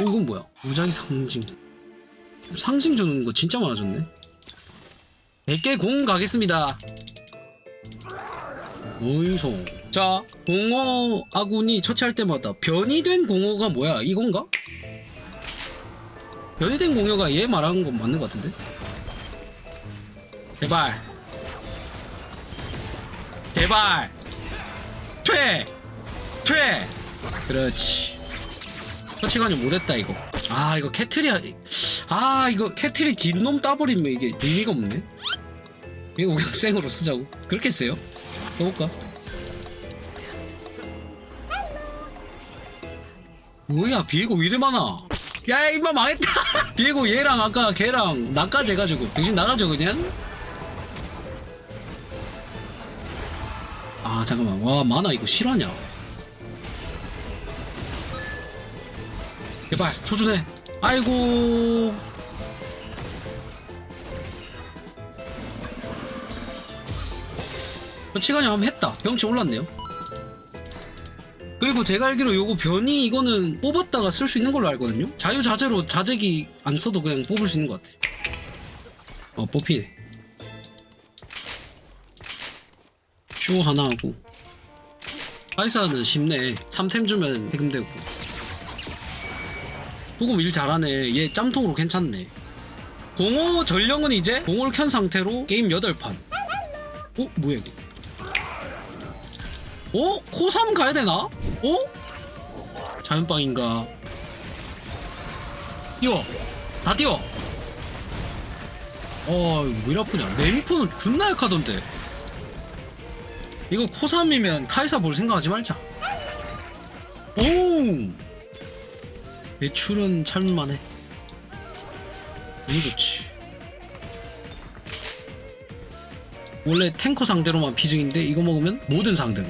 어, 이건 뭐야? 무작위 상징. 상징 주는 거 진짜 많아졌네. 100개 공 가겠습니다. 어이소. 자, 공허 아군이 처치할 때마다 변이 된 공허가 뭐야? 이건가? 변이 된 공허가 얘 말하는 건 맞는 것 같은데? 제발. 제발. 퇴! 퇴! 그렇지. 터치관이 못했다 이거. 아 이거 캐틀이 아 이거 캐틀이 뒷놈 따버리면 이게 의미가 없네. 이거 그냥 생으로 쓰자고. 그렇게 써요? 써볼까? 뭐야 비에고 왜 이래 많아? 야 이마 망했다. 비에고 얘랑 아까 걔랑 나까지 해가지고 정신 나가죠 그냥. 아 잠깐만 와 만화 이거 실화냐? 제발 조준해. 아이고. 시간이 한번 했다. 경치 올랐네요. 그리고 제가 알기로 요거 변이 이거는 뽑았다가 쓸 수 있는 걸로 알거든요. 자유자재로 자재기 안 써도 그냥 뽑을 수 있는 것 같아 어 뽑히네 쇼 하나 하고. 카이사는 쉽네. 3템 주면 해금되고 조금 일 잘하네. 얘 짬통으로 괜찮네. 공호 전령은 이제 공호를 켠 상태로 게임 8판. 어? 뭐야 이거? 어? 코3 가야 되나? 어? 자연빵인가? 뛰어! 다 뛰어! 어, 왜 아프냐? 네미포는 존나 약하던데. 이거 코3이면 카이사 볼 생각하지 말자. 오! 매출은 참만해. 너무 좋지. 원래 탱커 상대로만 피증인데 이거 먹으면 모든 상대로.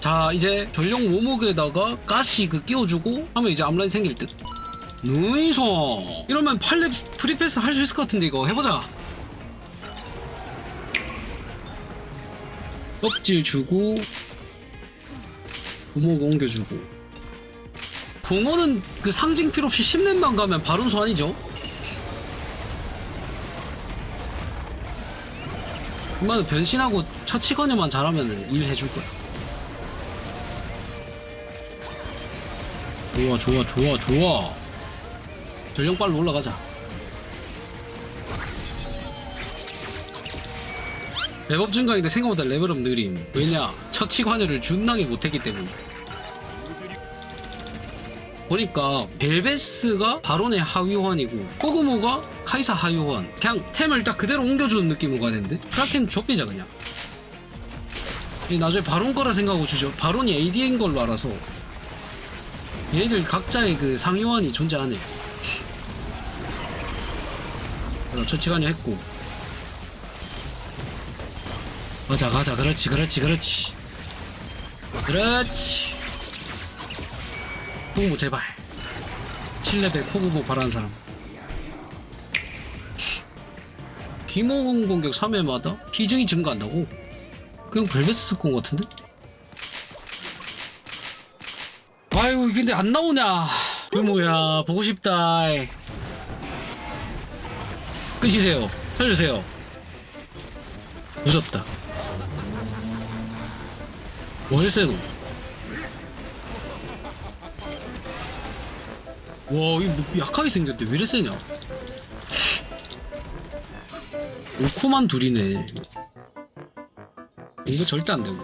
자 이제 전용 오목에다가 가시 그 끼워주고 하면 이제 앞라인 생길 듯. 누이소 이러면 8렙 프리패스 할 수 있을 것 같은데 이거 해보자. 껍질 주고 오목 옮겨주고 공원은 그 상징 필요 없이 10렙만 가면 바론 소환이죠. 그만 변신하고 처치거녀만 잘하면 일 해줄 거야. 좋아, 좋아, 좋아, 좋아. 전령빨로 올라가자. 레벨업 증가인데 생각보다 레벨업 느림. 왜냐? 처치관여를 준나게 못했기 때문에. 보니까 벨베스가 바론의 하위호환이고 포그모가 카이사 하위호환 그냥 템을 딱 그대로 옮겨주는 느낌으로 가야 되는데? 크라켄 좁히자 그냥. 이 나중에 바론 거라 생각하고 주죠. 바론이 AD인 걸로 알아서. 얘들 각자의 그 상위호환이 존재하네. 처치관이 했고. 가자 가자. 그렇지 그렇지 그렇지. 그렇지 코구모 제발. 7레벨 코구모 바라는 사람. 기모공 공격 3회마다 피증이 증가한다고? 그냥 벨베스 쓸건 같은데? 아유 근데 안 나오냐? 그 뭐야 보고 싶다. 끄시세요. 살려주세요. 늦었다. 뭐 했어 이거 뭐 약하게 생겼대. 왜 이래 세냐? 5코만 둘이네. 이거 절대 안 되고.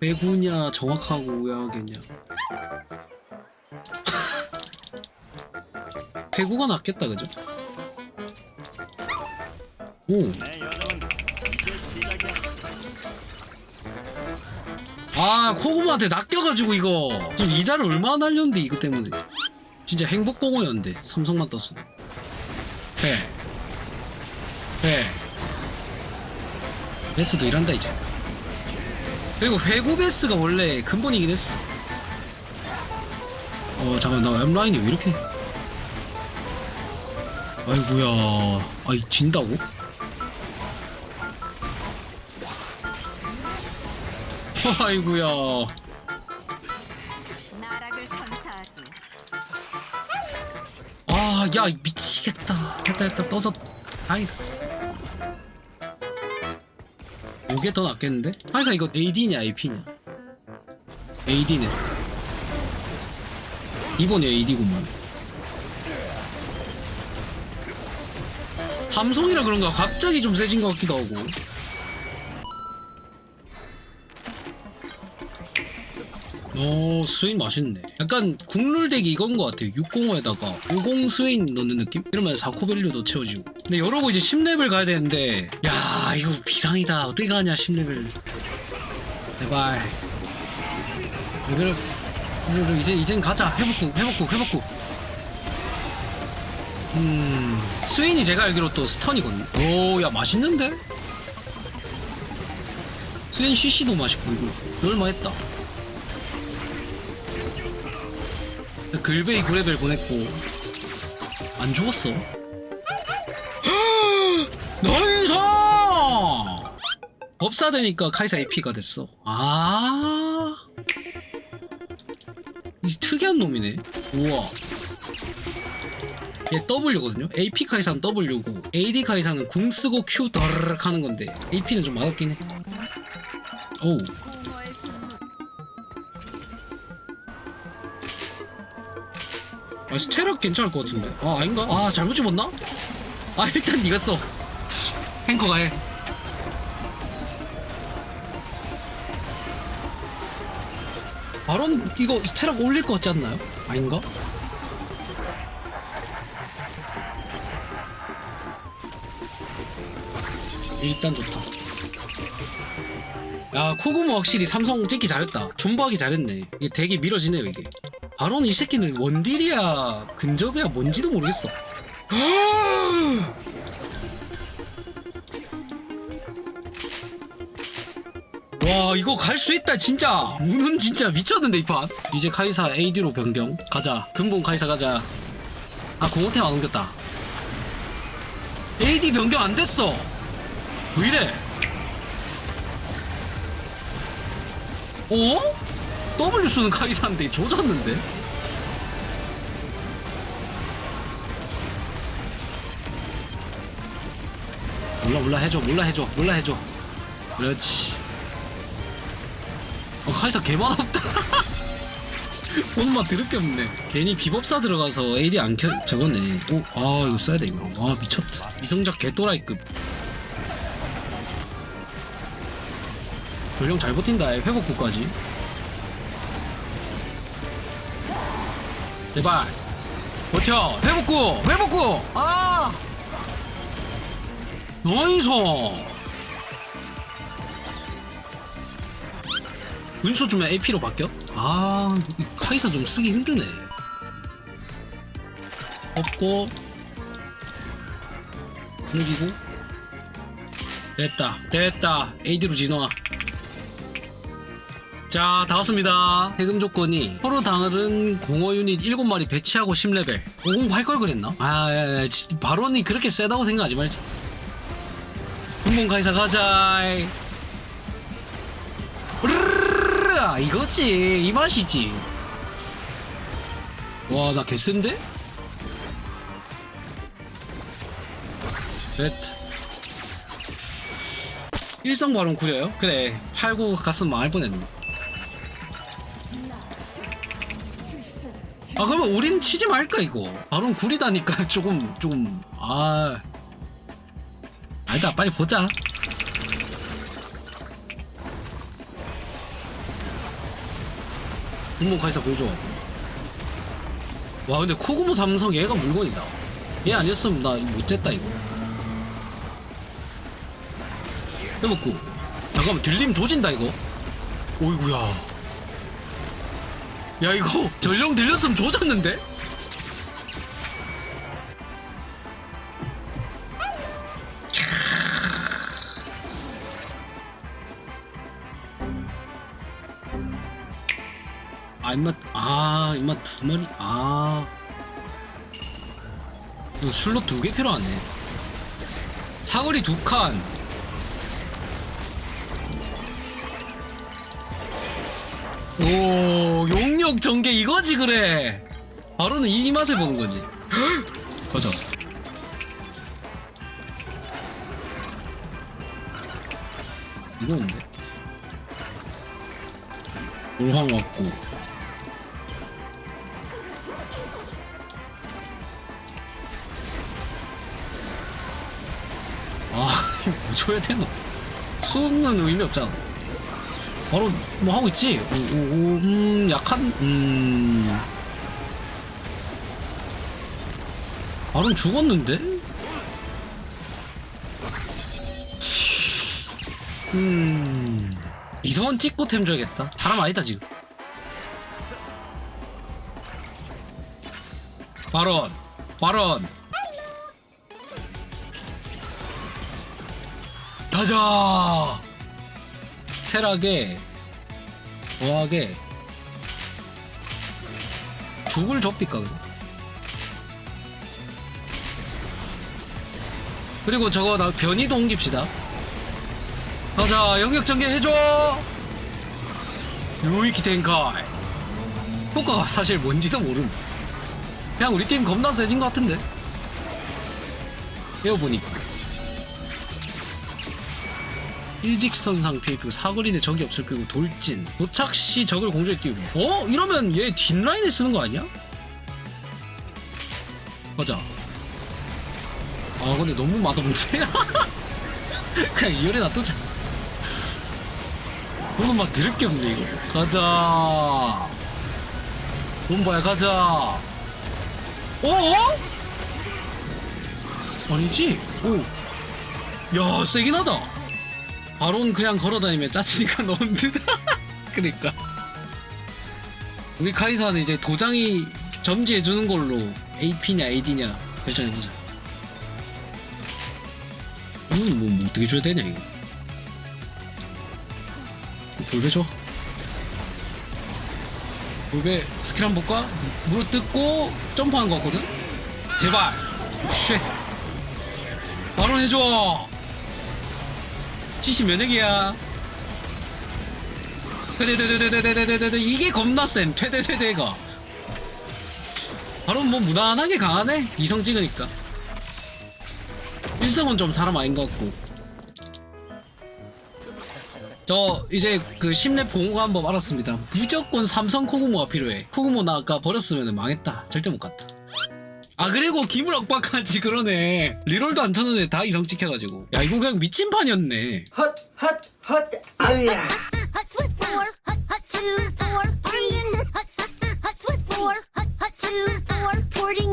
배구냐, 정확하고 야하겠냐. 배구가 낫겠다, 그죠? 오. 아, 코구마한테 낚여가지고, 이거. 지금 이자를 얼마나 날렸는데, 이거 때문에. 진짜 행복공허였는데 삼성만 떴어. 해. 해. 베스도 일한다 이제. 그리고 회구 베스가 원래 근본이긴 했어. 어 잠깐 나 엠라인이 왜 이렇게? 아이고야. 아이 진다고? 아이고야. 야 미치겠다. 됐다 됐다. 떠서 다행이다. 이게 더 낫겠는데? 하여튼 이거 AD냐 AP냐? AD네. 이번에 AD구만. 함성이라 그런가? 갑자기 좀 세진 것 같기도 하고 오 스웨인 맛있네. 약간 국룰덱이 이건 것 같아요. 605에다가 50 스웨인 넣는 느낌? 이러면 4코 밸류도 채워지고. 근데 여러고 이제 10레벨 가야 되는데 야 이거 비상이다. 어떻게 가냐 10레벨. 제발. 이걸 이제 이젠 가자. 회복국 회복국 회복국 음 스웨인이 제가 알기로 또 스턴이거든요 오야 맛있는데? 스웨인 CC도 맛있고 이거. 얼마 했다 글베이 9레벨 보냈고. 안 죽었어. 나이스 법사 되니까 카이사 AP가 됐어. 아. 이 특이한 놈이네. 우와. 얘 W거든요? AP 카이사는 W고 AD 카이사는 궁 쓰고 Q 더르륵 하는 건데 AP는 좀 맛없긴 해. 오우 아 스테락 괜찮을 것 같은데 아 아닌가? 아 잘못 집었나? 아 일단 니가 써 행커가 해 바론 이거 스테락 올릴 것 같지 않나요? 아닌가? 일단 좋다 야 코그모 확실히 삼성 찍기 잘했다 존버하기 잘했네 이게 되게 밀어지네요 이게 바론 이 새끼는 원딜이야. 근접이야. 뭔지도 모르겠어. 와 이거 갈 수 있다 진짜. 우는 진짜 미쳤는데 이판. 이제 카이사 AD로 변경. 가자. 근본 카이사 가자. 아 공호템 안 옮겼다. AD 변경 안 됐어. 왜 이래? 어? W 쓰는 카이사인데 조졌는데? 몰라 몰라 해줘 몰라 해줘 몰라 해줘. 그렇지. 어 카이사 개맛 없다. 오늘만 드럽게 없네. 괜히 비법사 들어가서 AD 안 켜.. 저거네. 오 아 이거 써야 돼 이거. 아 미쳤다. 미성작 개또라이급. 전령 잘 버틴다 회복구까지 제발. 버텨. 회복구 회복구. 아! 나이스 운소 주면 AP로 바뀌어? 아이 카이사 좀 쓰기 힘드네. 없고. 넘기고. 됐다. 됐다. AD로 진화 자, 다 왔습니다. 해금 조건이 서로 다른 공허 유닛 7마리 배치하고 10레벨. 50할걸 그랬나? 아, 야, 야, 지- 바론이 그렇게 세다고 생각하지 말지. 분봉 가이사 가자. 으르르르르, 이거지. 이 맛이지. 와, 나 개센데? 넷. 일성 바론 구려요? 그래. 팔고 갔으면 망할 뻔했네. 아 그러면 우린 치지 말까 이거? 바론 구리다니까 조금 조금. 아. 아니다 빨리 보자. 공목가에서 보여줘. 와 근데 코구모 삼성 얘가 물건이다. 얘 아니었으면 나 못했다 이거. 해먹고. 잠깐만 들림 조진다 이거. 오이구야 야 이거 전령 들렸으면 조졌는데? 아 임마 아 임마 두 마리 아. 슬롯 두 개 필요하네. 사거리 두칸 오 용역 전개 이거지 그래. 바로는 이 맛을 보는 거지. 가자 무거운데? 물황 왔고. 아 이거 뭐 줘야 되나 쏘는 의미 없잖아 바로 뭐 하고 있지? 오, 오, 오, 음 약한 음. 바로 죽었는데? 음. 이성원 찍고 템 줘야겠다. 사람 아니다 지금. 발언 발언 가자 스텔하게 거하게 죽을 접니까 그럼? 그리고 저거 나 변이도 옮깁시다. 가자 영역 전개 해줘! 요이키 텐카이. 효과가 사실 뭔지도 모름. 그냥 우리 팀 겁나 세진 것 같은데? 배워보니까 일직선상 PAP고 사거리에 적이 없을 거고 돌진. 도착 시 적을 공중에 띄우고 어? 이러면 얘 뒷라인에 쓰는 거 아니야? 가자 아 근데 너무 맛없는데? 그냥 이열에 놔두자. 너무 막 드럽게 없네 이거. 가자. 돈 봐야 가자. 어어? 아니지? 오 야 세긴 하다 바론 그냥 걸어다니면 짜치니까 넣는다 그니까. 우리 카이사는 이제 도장이 점지해주는 걸로 AP냐 AD냐 결정해보자. 이건 뭐, 뭐 어떻게 줘야 되냐 이거? 볼배 줘. 볼배 스킬 한번 볼까? 무릎 뜯고 점프한 거 같거든? 제발. 쉣. 바론 해줘 70 면역이야. 퇴대퇴대퇴대퇴대퇴대 이게 겁나 센. 퇴대퇴대가 바로 뭐 무난하게 강하네? 이성 찍으니까. 일성은 좀 사람 아닌 것 같고. 저 이제 그 심내 공호 한법 알았습니다. 무조건 삼성 코구모가 필요해. 코구모 나 아까 버렸으면 망했다. 절대 못 갔다. 아 그리고 기물억박까지 그러네 리롤도 안 쳤는데 다 이성 찍혀가지고 야 이거 그냥 미친 판이었네 헛, 헛, 헛, 아우야. hot sweat four, hot hot two, four, three, and hot hot hot sweat four, hot hot two, four, porting.